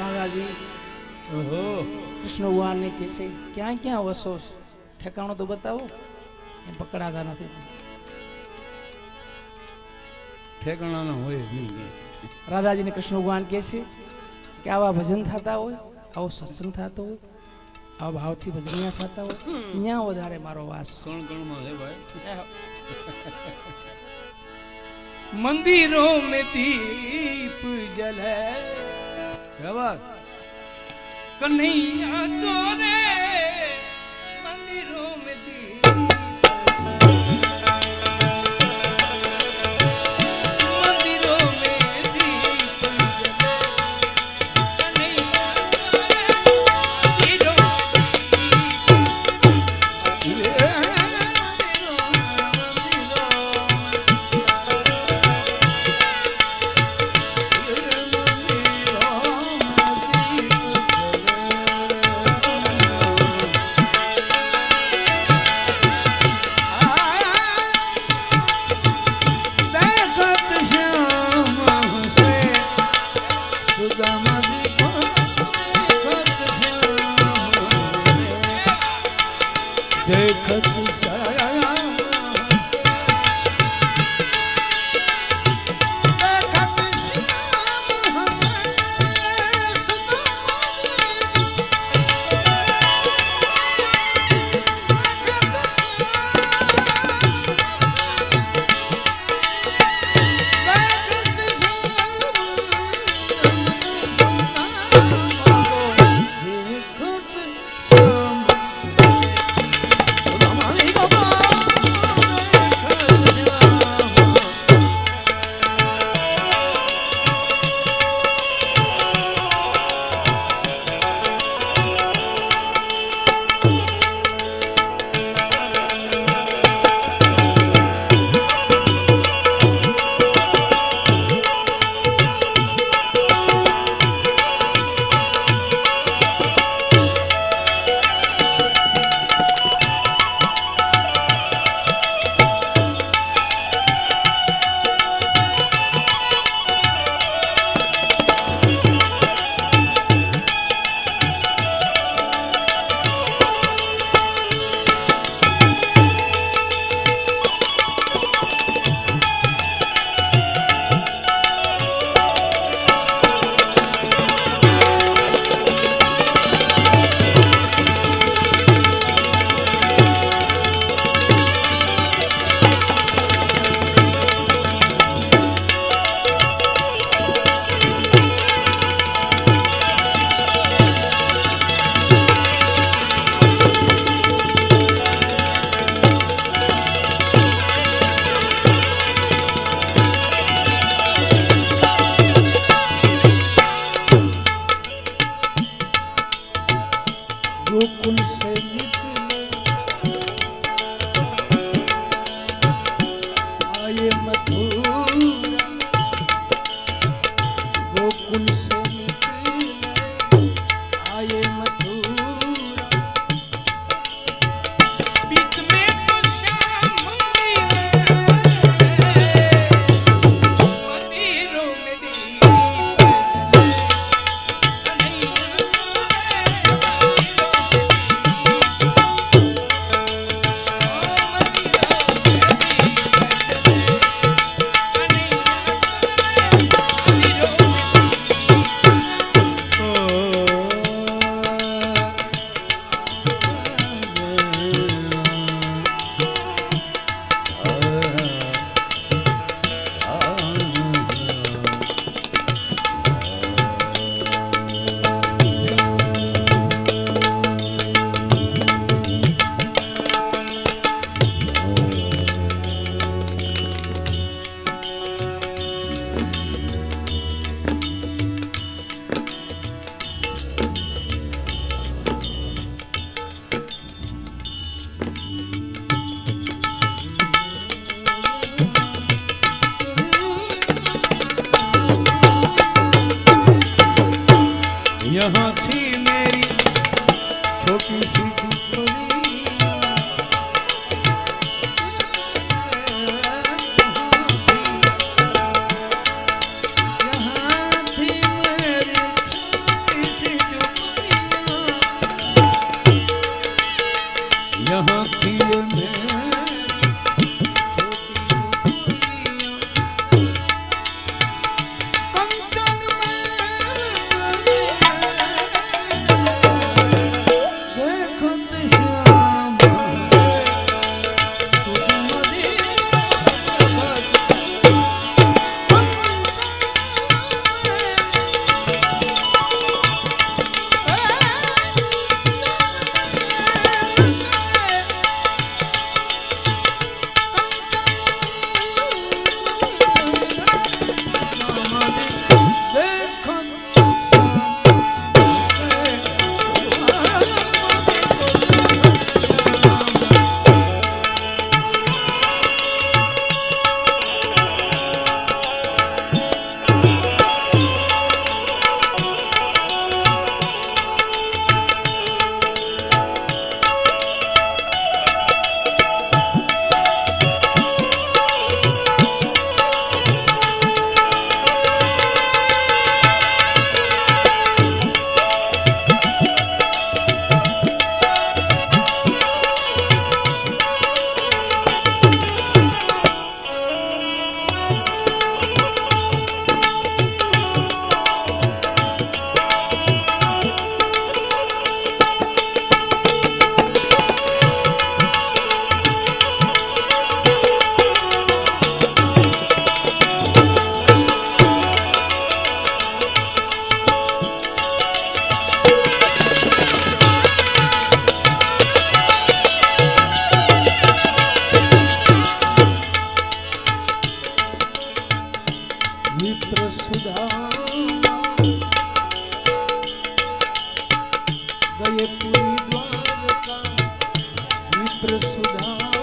રાધાજી ઓહો. કૃષ્ણ ભગવાનને કહે છે ક્યાં ક્યાં વસો? ઠેકાણો તો બતાવો. એ પકડાતા નથી. ઠેકાણા ન હોય નહીં રાધાજીને કૃષ્ણ ભગવાન કહે છે કે આવા ભજન થતા હોય આવો સત્સંગ થતો હોય આવા ભાવથી ભજન ત્યાં થતા હોય ત્યાં વધારે મારો વાસ સણગણમાં હે ભાઈ? મંદિરો મેં દીપ જલે બરાબર કન્હૈયા તો રે rukun seni મિત્ર સુધા ગયે પૂરી દ્વારકા મિત્ર સુધા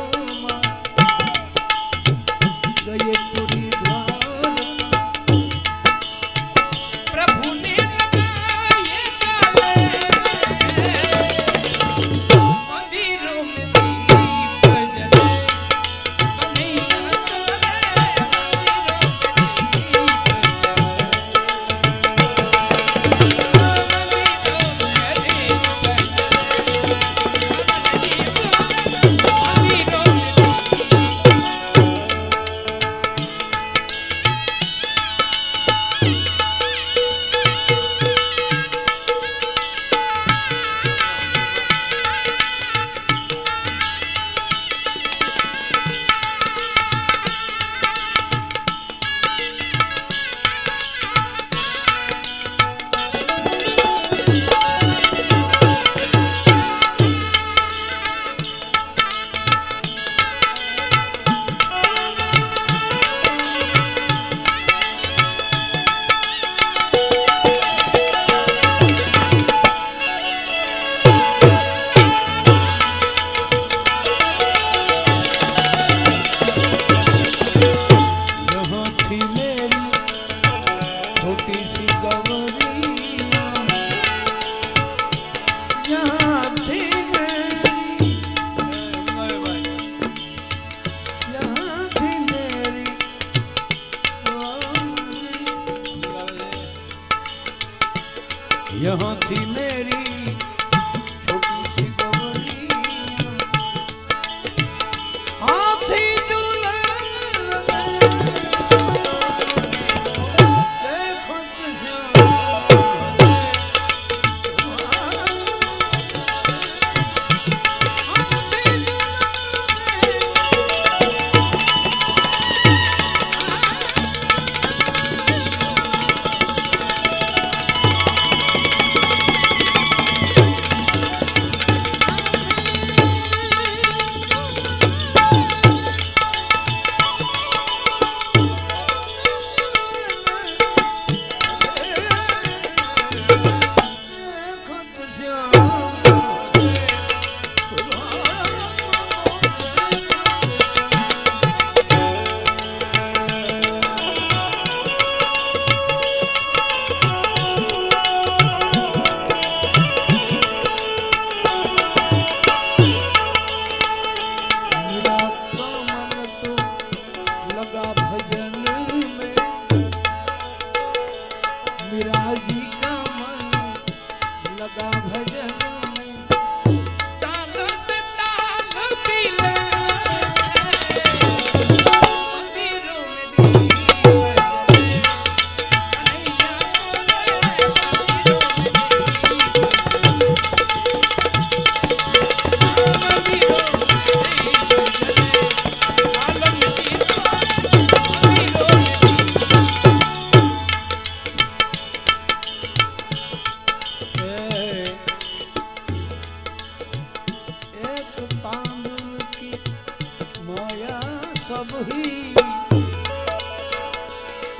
ਸਭ ਹੀ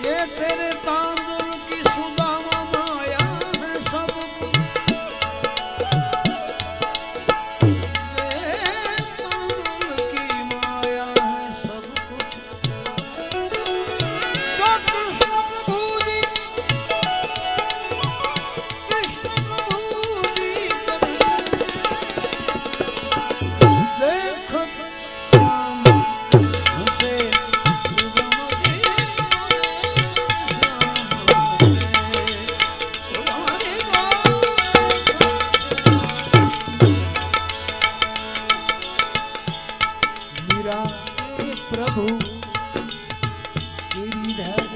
ਇਹ ਤੇਰੇ ਤਾਂ the